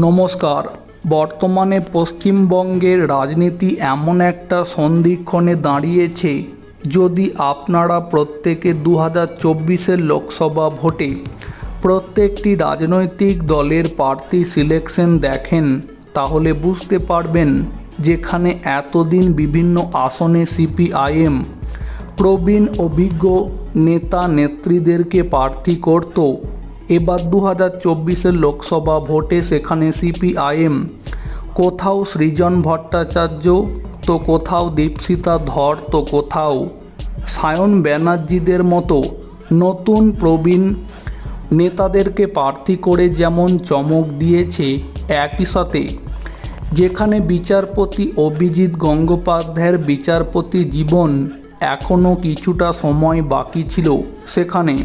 নমস্কার। বর্তমানে পশ্চিমবঙ্গের রাজনীতি এমন একটা সন্ধিক্ষণে দাঁড়িয়েছে, যদি আপনারা প্রত্যেকে দু হাজার চব্বিশের লোকসভা ভোটে প্রত্যেকটি রাজনৈতিক দলের প্রার্থী সিলেকশন দেখেন, তাহলে বুঝতে পারবেন যেখানে এতদিন বিভিন্ন আসনে সিপিআইএম, প্রবীণ অভিজ্ঞ নেতা নেত্রীদেরকে প্রার্থী করত এবার দু হাজার চব্বিশের লোকসভা ভোটে সেখানে সিপিআইএম। কোথাও সৃজন ভট্টাচার্য, তো কোথাও দীপশিতা ধর, তো কোথাও সায়ন ব্যানার্জিদের মতো নতুন প্রবীণ নেতাদেরকে প্রার্থী করে যেমন চমক দিয়েছে একই সাথে। যেখানে বিচারপতি অভিজিৎ গঙ্গোপাধ্যায়ের বিচারপতি জীবন এখনও কিছুটা সময় বাকি ছিল সেখানে।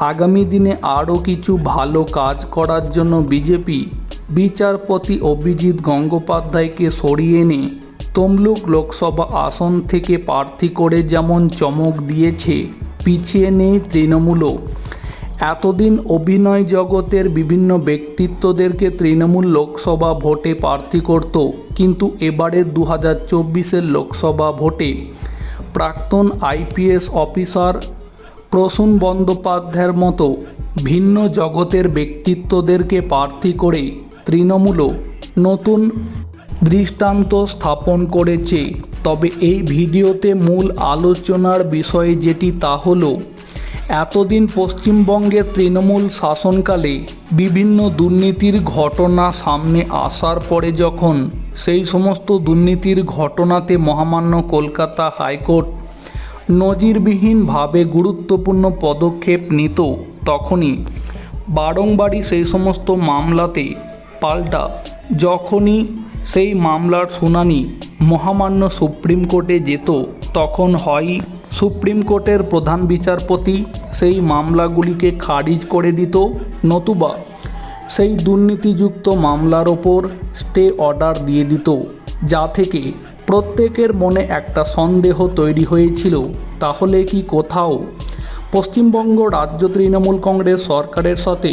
আগামী দিনে আরও কিছু ভালো কাজ করার জন্য বিজেপি বিচারপতি অভিজিৎ গঙ্গোপাধ্যায়কে সরিয়ে এনে তমলুক লোকসভা আসন থেকে প্রার্থী করে যেমন চমক দিয়েছে, পিছিয়ে নেই তৃণমূলও। এতদিন অভিনয় জগতের বিভিন্ন ব্যক্তিত্বদেরকে তৃণমূল লোকসভা ভোটে প্রার্থী করত, কিন্তু এবারে দু হাজার লোকসভা ভোটে প্রাক্তন আইপিএস অফিসার প্রসূন বন্দ্যোপাধ্যায়ের মতো ভিন্ন জগতের ব্যক্তিত্বদেরকে প্রার্থী করে তৃণমূলও নতুন দৃষ্টান্ত স্থাপন করেছে। তবে এই ভিডিওতে মূল আলোচনার বিষয় যেটি তা হলো, এতদিন পশ্চিমবঙ্গের তৃণমূল শাসনকালে বিভিন্ন দুর্নীতির ঘটনা সামনে আসার পরে যখন সেই সমস্ত দুর্নীতির ঘটনাতে মহামান্য কলকাতা হাইকোর্ট নজিরবিহীনভাবে গুরুত্বপূর্ণ পদক্ষেপ নিত তখনই। বারংবারই সেই সমস্ত মামলাতে পাল্টা, যখনই সেই মামলার শুনানি মহামান্য সুপ্রিম কোর্টে যেত, তখন হয় সুপ্রিম কোর্টের প্রধান বিচারপতি সেই মামলাগুলিকে খারিজ করে দিত, নতুবা সেই দুর্নীতিযুক্ত মামলার ওপর স্টে অর্ডার দিয়ে দিত, যা থেকে প্রত্যেকের মনে একটা সন্দেহ তৈরি হয়েছিল, তাহলে কি কোথাও? পশ্চিমবঙ্গ রাজ্য তৃণমূল কংগ্রেস সরকারের সাথে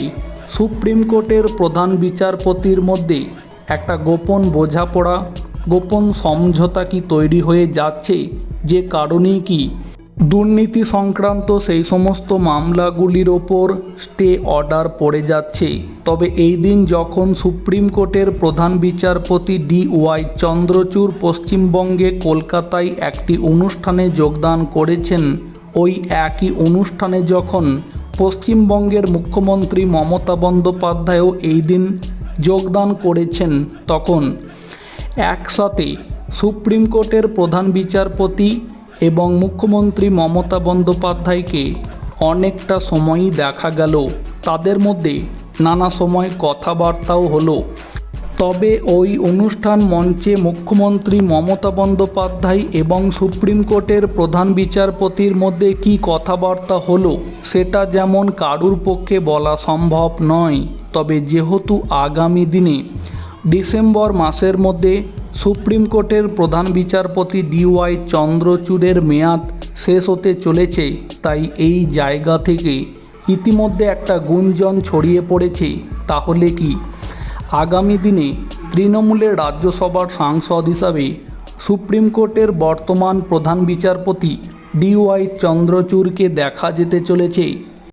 সুপ্রিম কোর্টের প্রধান বিচারপতির মধ্যে একটা গোপন বোঝাপড়া, গোপন সমঝোতা কি তৈরি হয়ে যাচ্ছে? যে কারণেই কি দুর্নীতি সংক্রান্ত সেই সমস্ত মামলাগুলির ওপর স্টে অর্ডার পড়ে যাচ্ছে। তবে এই দিন যখন সুপ্রিম কোর্টের প্রধান বিচারপতি ডি ওয়াই চন্দ্রচূড় পশ্চিমবঙ্গে কলকাতায় একটি অনুষ্ঠানে যোগদান করেছেন, ওই একই অনুষ্ঠানে যখন পশ্চিমবঙ্গের মুখ্যমন্ত্রী মমতা বন্দ্যোপাধ্যায়ও এই দিন যোগদান করেছেন, তখন একসাথে সুপ্রিম কোর্টের প্রধান বিচারপতি এবং মুখ্যমন্ত্রী মমতা বন্দ্যোপাধ্যায়কে অনেকটা সময়ই দেখা গেল। তাদের মধ্যে নানা সময় কথাবার্তাও হলো। তবে ওই অনুষ্ঠান মঞ্চে মুখ্যমন্ত্রী মমতা বন্দ্যোপাধ্যায় এবং সুপ্রিম কোর্টের প্রধান বিচারপতির মধ্যে কি কথাবার্তা হলো, সেটা যেমন কারুর পক্ষে বলা সম্ভব নয়। তবে যেহেতু আগামী দিনে ডিসেম্বর মাসের মধ্যে সুপ্রিম কোর্টের প্রধান বিচারপতি ডিওয়াই চন্দ্রচূড়ের মেয়াদ শেষ হতে চলেছে, তাই এই জায়গা থেকে ইতিমধ্যে একটা গুঞ্জন ছড়িয়ে পড়েছে। তাহলে কি? আগামী দিনে তৃণমূলের রাজ্যসভার সাংসদ হিসাবে সুপ্রিম কোর্টের বর্তমান প্রধান বিচারপতি ডিওয়াই চন্দ্রচূড়কে দেখা যেতে চলেছে।